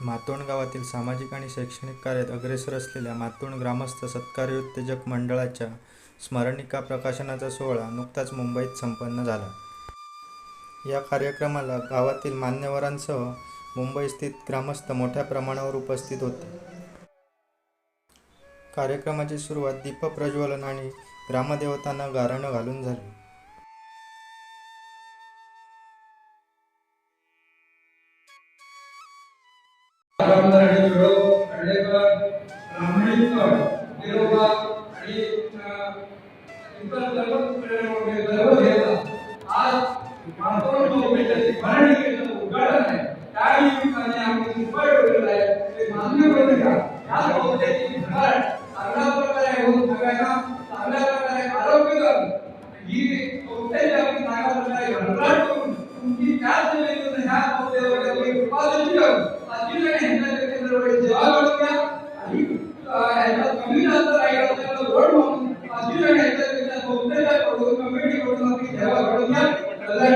मातोंड गावातील सामाजिक आणि शैक्षणिक कार्यात अग्रेसर असलेल्या मातोंड ग्रामस्थ सत्कार्य उत्तेजक मंडळाच्या स्मरणिका प्रकाशनाचा सोहळा नुकताच मुंबईत संपन्न झाला. या कार्यक्रमाला गावातील मान्यवरांसह मुंबईस्थित ग्रामस्थ मोठ्या प्रमाणावर उपस्थित होते. कार्यक्रमाची सुरुवात दीपप्रज्वलन आणि ग्रामदेवतांना गारणं घालून झाली. आणि इतर सर्व सर्व आज केलं आहे त्या निमित्ताने आम्ही उपाय आहे. ते मान्य करून घ्या. या चौकीची स्मरण चांगल्या प्रकारे होऊन सगळ्यांना चांगल्या प्रकारे आरोग्य ही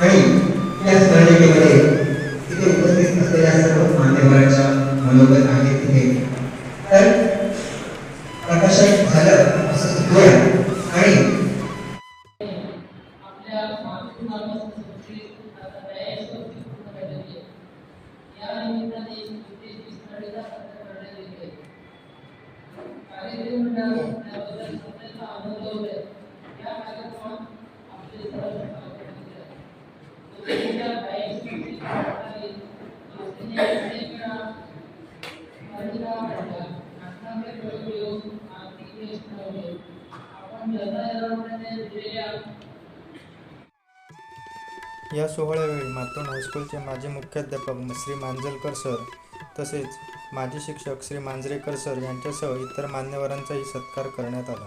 आणि या स्मरणिकेमध्ये तिथे उपस्थित असलेल्या सर्व मान्यवरांच्या मनोगत आहे तिथे तर प्रकाशन झालं असं सुचूया या सोहळ्यावेळी मातोंड हायस्कूलचे माजी मुख्याध्यापक श्री मांजलकर सर तसेच माजी शिक्षक श्री मांजरेकर सर यांच्यासह इतर मान्यवरांचाही सत्कार करण्यात आला.